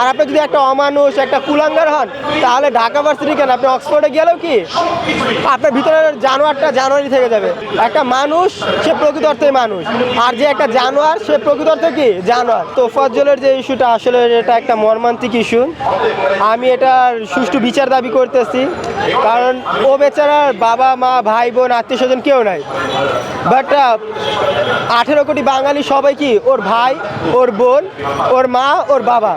আর আপনি যদি একটা অমানুষ, একটা কুলাঙ্গার হন, তাহলে ঢাকা ভার্সিটি কেন? আপনি অক্সফোর্ডে গেলেও কি? আপনার ভিতরে জানোয়ারটা জানুয়ারি থেকে যাবে। একটা মানুষ, সে প্রকৃত অর্থে মানুষ। আর যে একটা জানোয়ার, সে প্রকৃত অর্থে কি? জানোয়ার। তো ফজলের যে ইস্যুটা আসলে এটা একটা মর্মান্তিক ইস্যু আমি এটার সুষ্ঠু বিচার দাবি করতেছি। কারণ ও বেচারার বাবা, মা, ভাই, বোন, আত্মীয় স্বজন কেউ নাই। বাট আঠেরো কোটি বাঙালি সবাই কি? ওর ভাই, ওর বোন, ওর মা, ওর বাবা।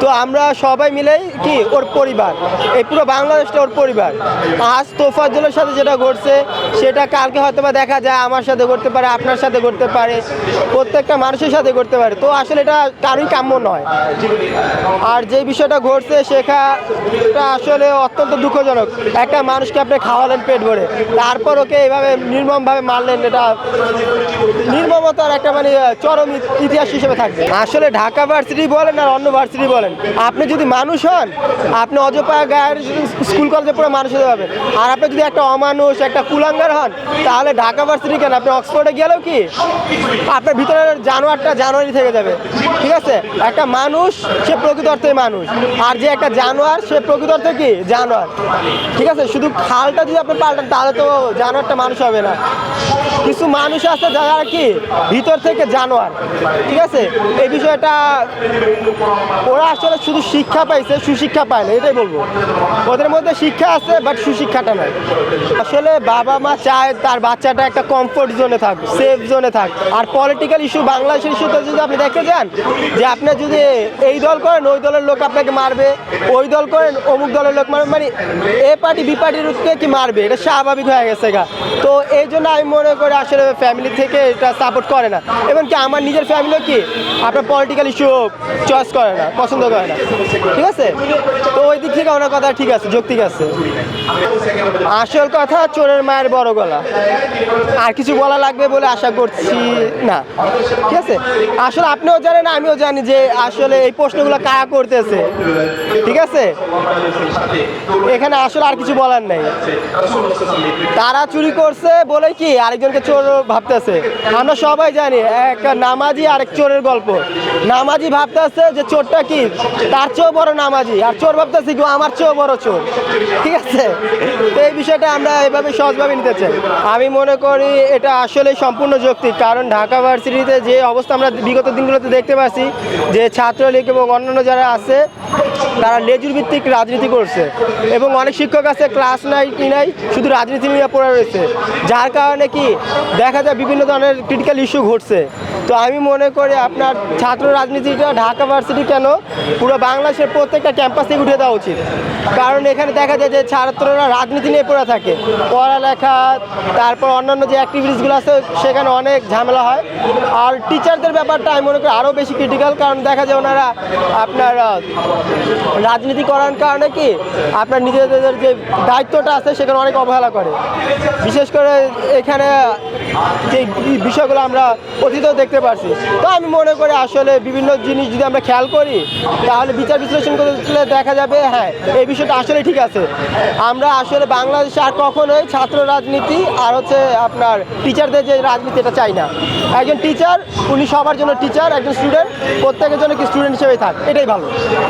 তো আমরা সবাই মিলেই কি, ওর পরিবার। এই পুরো বাংলাদেশটা ওর পরিবার। আজ তোফাজ্জলের সাথে যেটা ঘটছে, সেটা কালকে হয়তো বা দেখা যায়, আমার সাথে ঘটতে পারে, আপনার সাথে ঘটতে পারে, প্রত্যেকটা মানুষের সাথে ঘটতে পারে। তো আসলে এটা কারোই কাম্য নয়। আর যে বিষয়টা ঘটছে সেখানটা আসলে অত্যন্ত দুঃখজনক। একটা মানুষকে আপনি খাওয়ালেন পেট ভরে, তারপর ওকে এইভাবে নির্মমভাবে মারলেন, এটা নির্মমতার একটা মানে চরম ইতিহাস হিসেবে থাকবে। আসলে ঢাকা ভার্সিটি বলেন আর অন্য ভার্সিটি বলেন আপনি যদি মানুষ হন, আপনি অজপা গায়ের স্কুল কলেজে পড়ে মানুষ হতে পারবেন। আর আপনি যদি একটা অমানুষ, একটা কুলাঙ্গার হন, তাহলে ঢাকা ভার্সিটি কেন? আপনি অক্সফোর্ডে গেলেও কি? আপনার ভিতরে জানোয়ারটা জানুয়ারি থেকে যাবে। ঠিক আছে? একটা মানুষ, সে প্রকৃত অর্থে মানুষ। আর যে একটা জানোয়ার, সে প্রকৃত অর্থে কি? জানোয়ার। ঠিক আছে? শুধু খালটা যদি আপনি পাল্টান, তাহলে তো জানোয়ারটা মানুষ হবে না। কিছু মানুষ আছে যারা কি ভিতর থেকে জানোয়ার, ঠিক আছে? এই বিষয়টা ওরা আসলে শুধু শিক্ষা পাইছে, সুশিক্ষা পায় না, এটাই বলব। ওদের মধ্যে শিক্ষা আছে বাট সুশিক্ষাটা নাই। আসলে বাবা মা চায় তার বাচ্চাটা একটা কমফোর্ট জোনে থাক সেফ জোনে থাক। আর পলিটিক্যাল ইস্যু বাংলাদেশের ইস্যুতে যদি আপনি দেখে যান, যে আপনি যদি এই দল করেন, ওই দলের লোক আপনাকে মারবে, ওই দল করেন, অমুক দলের লোক মারবে মানে এ পার্টি, বি পার্টির কি মারবে? এটা স্বাভাবিক হয়ে গেছে গা। তো এই জন্য আমি মনে করি আসলে ফ্যামিলি থেকে এটা সাপোর্ট করে না। এবং কি আমার নিজের ফ্যামিলিও কি, আপনার পলিটিক্যাল ইস্যু চয়েস করে না, পছন্দ করে না। ঠিক আছে? তো ওই দিক থেকে ওনার কথা ঠিক আছে, যৌক্তিক আছে। আসল কথা চোরের মায়ের বড় গলা। আর কিছু বলা লাগবে বলে আশা করছি না। ঠিক আছে? আসলে আপনিও জানেন, আমিও জানি যে আসলে এই প্রশ্নগুলো কারা করতেছে। ঠিক আছে? এখানে আসলে আর কিছু বলার নাই। তারা চুরি করছে বলে কি আরেকজনকে চোর ভাবতেছে? আমরা সবাই জানি, এক নামাজি আরেক চোরের গল্প। নামাজি ভাবতেছে যে চোরটা কি? তার চেয়েও বড় নামাজি। আর চোর ভাবতেছে কি আমার চেয়েও বড় চোর। ঠিক আছে? তো এই বিষয়টা আমরা এভাবে সহজভাবে নিতে চাই। আমি মনে করি এটা আসলে সম্পূর্ণ যৌক্তিক। কারণ ঢাকা ভার্সিটিতে যে অবস্থা আমরা বিগত দিনগুলোতে দেখতে পাচ্ছি যে ছাত্রলীগ এবং অন্যান্য যারা আছে তারা লেজুর ভিত্তিক রাজনীতি করছে। এবং অনেক শিক্ষক আছে, ক্লাস নাই, কি নাই, শুধু রাজনীতি নিয়ে পড়ে রয়েছে। যার কারণে কি দেখা যায় বিভিন্ন ধরনের ক্রিটিক্যাল ইস্যু ঘটছে। তো আমি মনে করি আপনার ছাত্র রাজনীতিটা ঢাকা ভার্সিটি কেন? পুরো বাংলাদেশের প্রত্যেকটা ক্যাম্পাস থেকে উঠে দেওয়া উচিত। কারণ এখানে দেখা যায় যে ছাত্ররা রাজনীতি নিয়ে পড়ে থাকে। পড়ালেখা, তারপর অন্যান্য যে অ্যাক্টিভিটিসগুলো আছে, সেখানে অনেক ঝামেলা হয়। আর টিচারদের ব্যাপারটা আমি মনে করি আরও বেশি ক্রিটিক্যাল কারণ দেখা যায় ওনারা আপনার রাজনীতি করার কারণে কি আপনার নিজেদের যে দায়িত্বটা আছে, সেখানে অনেক অবহেলা করে। বিশেষ করে এখানে যে বিষয়গুলো আমরা অতীতেও দেখতে পারছি। তো আমি মনে করি আসলে বিভিন্ন জিনিস যদি আমরা খেয়াল করি, তাহলে বিচার বিশ্লেষণ করলে দেখা যাবে হ্যাঁ এই বিষয়টা আসলে ঠিক আছে। আমরা আসলে বাংলাদেশে আর কখনোই ছাত্র রাজনীতি আর হচ্ছে আপনার টিচারদের যে রাজনীতি এটা চাই না। একজন টিচার উনি সবার জন্য টিচার একজন স্টুডেন্ট প্রত্যেকের জন্য কি স্টুডেন্ট হিসেবেই থাক, এটাই ভালো।